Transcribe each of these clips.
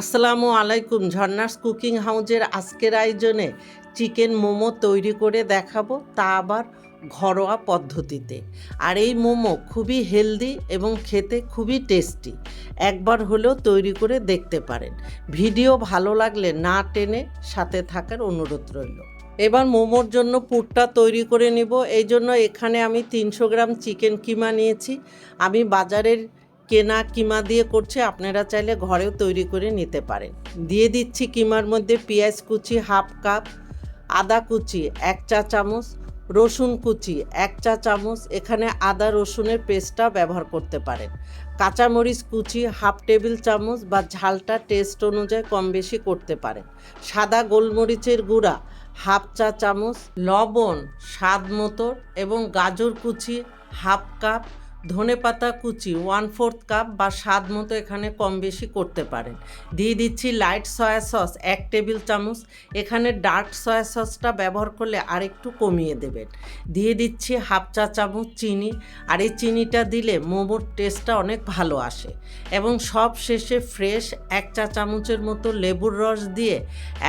আসসালামু আলাইকুম ঝর্ণাস কুকিং হাউজের আজকের আয়োজনে চিকেন মোমো তৈরি করে দেখাবো তা আবার ঘরোয়া পদ্ধতিতে। আর এই মোমো খুবই হেলদি এবং খেতে খুবই টেস্টি। একবার হলেও তৈরি করে দেখতে পারেন। ভিডিও ভালো লাগলে না টেনে সাথে থাকার অনুরোধ রইল। এবার মোমোর জন্য পুরটা তৈরি করে নিব। এই জন্য এখানে আমি তিনশো গ্রাম চিকেন কিমা নিয়েছি। আমি বাজারের কেনা কিমা দিয়ে করছে, আপনারা চাইলে ঘরেও তৈরি করে নিতে পারেন। দিয়ে দিচ্ছি কিমার মধ্যে পেঁয়াজ কুচি, হাফ কাপ, আদা কুচি, এক চা চামচ, রসুন কুচি, এক চা চামচ, এখানে আদা রসুনের পেস্টটা ব্যবহার করতে পারেন। কাঁচামরিচ কুচি, হাফ টেবিল চামচ বা ঝালটা টেস্ট অনুযায়ী কম বেশি করতে পারেন। সাদা গোলমরিচের গুঁড়া, হাফ চা চামচ, লবণ, স্বাদ মতো এবং গাজর কুচি, হাফ কাপ ধনেপাতা কুচি ওয়ান ফোর্থ কাপ বা স্বাদ মতো এখানে কম বেশি করতে পারেন। দিয়ে দিচ্ছি লাইট সয়া সস এক টেবিল চামচ। এখানে ডার্ক সয়া সসটা ব্যবহার করলে আরেকটু কমিয়ে দেবেন। দিয়ে দিচ্ছি হাফ চা চামচ চিনি। আর এই চিনিটা দিলে মোমোর টেস্টটা অনেক ভালো আসে। এবং সব শেষে ফ্রেশ এক চা চামচের মতো লেবুর রস দিয়ে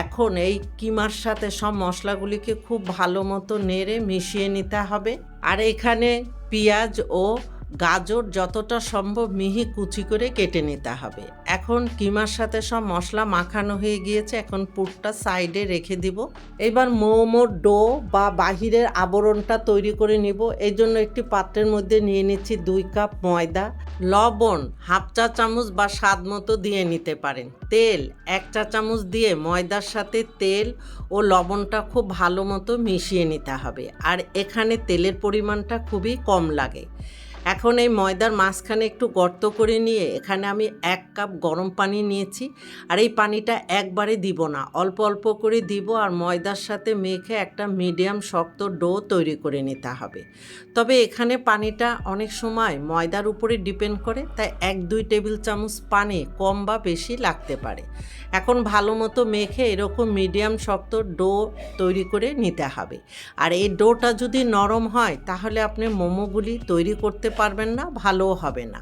এখন এই কিমার সাথে সব মশলাগুলিকে খুব ভালো মতো নেড়ে মিশিয়ে নিতে হবে। আর এখানে পেঁয়াজ ও গাজর যতটা সম্ভব মিহি কুচি করে কেটে নিতে হবে। এখন কিমার সাথে সব মশলা মাখানো হয়ে গিয়েছে, এখন পুরটা সাইডে রেখে দিব। এবার মোমোর ডো বা বাহিরের আবরণটা তৈরি করে নিব। এই জন্য একটি পাত্রের মধ্যে নিয়ে নিচ্ছি দুই কাপ ময়দা, লবণ, হাফ চা চামচ বা স্বাদ মতো দিয়ে নিতে পারেন। তেল, এক চা চামচ দিয়ে ময়দার সাথে তেল ও লবণটা খুব ভালো মতো মিশিয়ে নিতে হবে। আর এখানে তেলের পরিমাণটা খুবই কম লাগে। এখন এই ময়দার মাঝখানে একটু গর্ত করে নিয়ে এখানে আমি এক কাপ গরম পানি নিয়েছি। আর এই পানিটা একবারে দিব না। অল্প অল্প করে দিব আর ময়দার সাথে মেখে একটা মিডিয়াম শক্ত ডো তৈরি করে নিতে হবে। তবে এখানে পানিটা অনেক সময় ময়দার উপরে ডিপেন্ড করে, তাই এক, দুই টেবিল চামচ পানি কম বা বেশি লাগতে পারে। এখন ভালো মতো মেখে এরকম মিডিয়াম শক্ত ডো তৈরি করে নিতে হবে। আর এই ডোটা যদি নরম হয়, তাহলে আপনি মোমোগুলি তৈরি করতে পারবেন না ভালোও হবে না।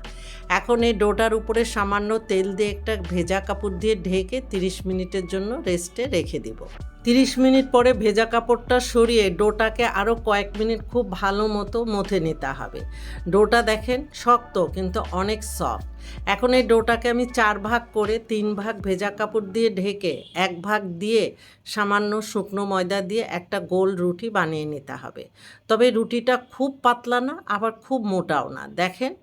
এখন এই ডোটার উপরে সামান্য তেল দিয়ে একটা ভেজা কাপড় দিয়ে ঢেকে 30 মিনিটের জন্য রেস্টে রেখে দিব। 30 মিনিট পরে ভেজা কাপড়টা সরিয়ে ডোটাকে আরও কয়েক মিনিট খুব ভালো মতো মথে নিতে হবে। ডোটা দেখেন শক্ত কিন্তু অনেক সফট। এখন এই ডোটাকে আমি চার ভাগ করে তিন ভাগ ভেজা কাপড় দিয়ে ঢেকে এক ভাগ দিয়ে সামান্য শুকনো ময়দা দিয়ে একটা গোল রুটি বানিয়ে নিতে হবে। তবে রুটিটা খুব পাতলা না, আবার খুব মোটাও না। দেখেন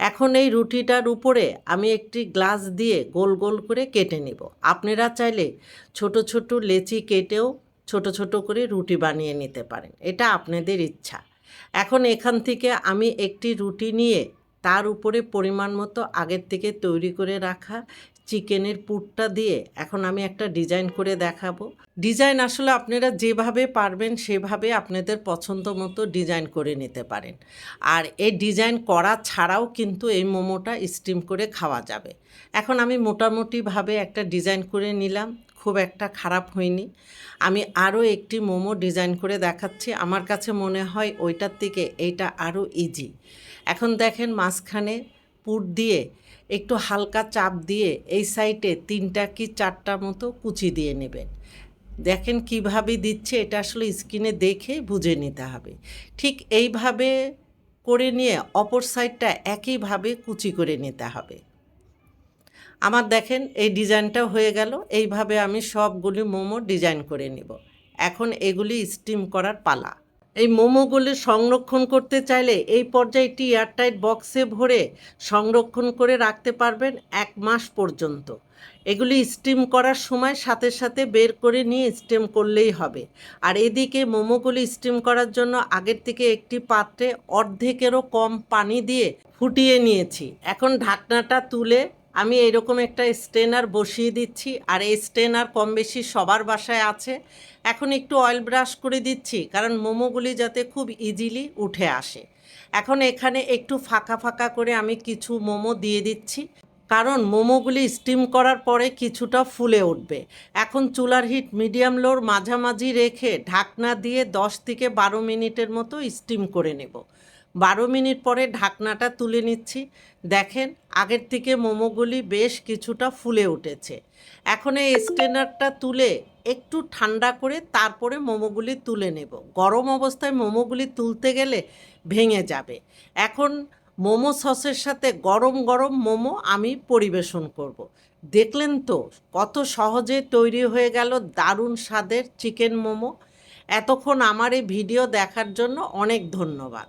এখন এই রুটিটার উপরে আমি একটি গ্লাস দিয়ে গোল গোল করে কেটে নিব। আপনারা চাইলে ছোট ছোট লেচি কেটেও ছোট ছোট করে রুটি বানিয়ে নিতে পারেন। এটা আপনাদের ইচ্ছা। এখন এখান থেকে আমি একটি রুটি নিয়ে তার উপরে পরিমাণ মতো আগের থেকে তৈরি করে রাখা চিকেনের পুরটা দিয়ে এখন আমি একটা ডিজাইন করে দেখাবো। ডিজাইন আসলে আপনারা যেভাবে পারবেন সেভাবে আপনাদের পছন্দ মতো ডিজাইন করে নিতে পারেন। আর এই ডিজাইন করা ছাড়াও কিন্তু এই মোমোটা স্টিম করে খাওয়া যাবে। এখন আমি মোটামুটিভাবে একটা ডিজাইন করে নিলাম, খুব একটা খারাপ হয়নি। আমি আরও একটি মোমো ডিজাইন করে দেখাচ্ছি। আমার কাছে মনে হয় ওইটার থেকে এইটা আরও ইজি এখন দেখেন মাঝখানে পুর দিয়ে একটু হালকা চাপ দিয়ে এই সাইডে তিনটা কি চারটা মতো কুচি দিয়ে নেবেন। দেখেন কীভাবে দিচ্ছে, এটা আসলে স্কিনে দেখে বুঝে নিতে হবে। ঠিক এইভাবে করে নিয়ে অপর সাইডটা একইভাবে কুচি করে নিতে হবে। আমার দেখেন এই ডিজাইনটা হয়ে গেল, এইভাবে আমি সবগুলি মোমো ডিজাইন করে নিব। এখন এগুলি স্টিম করার পালা। এই মোমোগুলি সংরক্ষণ করতে চাইলে এই পর্যায়ে একটি এয়ারটাইট বক্সে ভরে সংরক্ষণ করে রাখতে পারবেন এক মাস পর্যন্ত। এগুলি স্টিম করার সময় সাথে সাথে বের করে নিয়ে স্টিম করলেই হবে। আর এদিকে মোমোগুলি স্টিম করার জন্য আগের থেকে একটি পাত্রে অর্ধেকেরও কম পানি দিয়ে ফুটিয়ে নিয়েছি। এখন ঢাকনাটা তুলে আমি এরকম একটা স্টেনার বসিয়ে দিচ্ছি, আর এই স্টেনার কম বেশি সবার বাসায় আছে। এখন একটু অয়েল ব্রাশ করে দিচ্ছি, কারণ মোমোগুলি যাতে খুব ইজিলি উঠে আসে। এখন এখানে একটু ফাঁকা ফাঁকা করে আমি কিছু মোমো দিয়ে দিচ্ছি, কারণ মোমোগুলি স্টিম করার পরে কিছুটা ফুলে উঠবে। এখন চুলার হিট মিডিয়াম লোর মাঝামাঝি রেখে ঢাকনা দিয়ে দশ থেকে বারো মিনিটের মতো স্টিম করে নেব। বারো মিনিট পরে ঢাকনাটা তুলে নিচ্ছি। দেখেন, আগের থেকে মোমোগুলি বেশ কিছুটা ফুলে উঠেছে। এখন এই স্টেনারটা তুলে একটু ঠান্ডা করে তারপরে মোমোগুলি তুলে নেব। গরম অবস্থায় মোমোগুলি তুলতে গেলে ভেঙে যাবে। এখন মোমো সসের সাথে গরম গরম মোমো আমি পরিবেশন করব। দেখলেন তো, কত সহজে তৈরি হয়ে গেল দারুণ স্বাদের চিকেন মোমো। এতক্ষণ আমার এই ভিডিও দেখার জন্য অনেক ধন্যবাদ।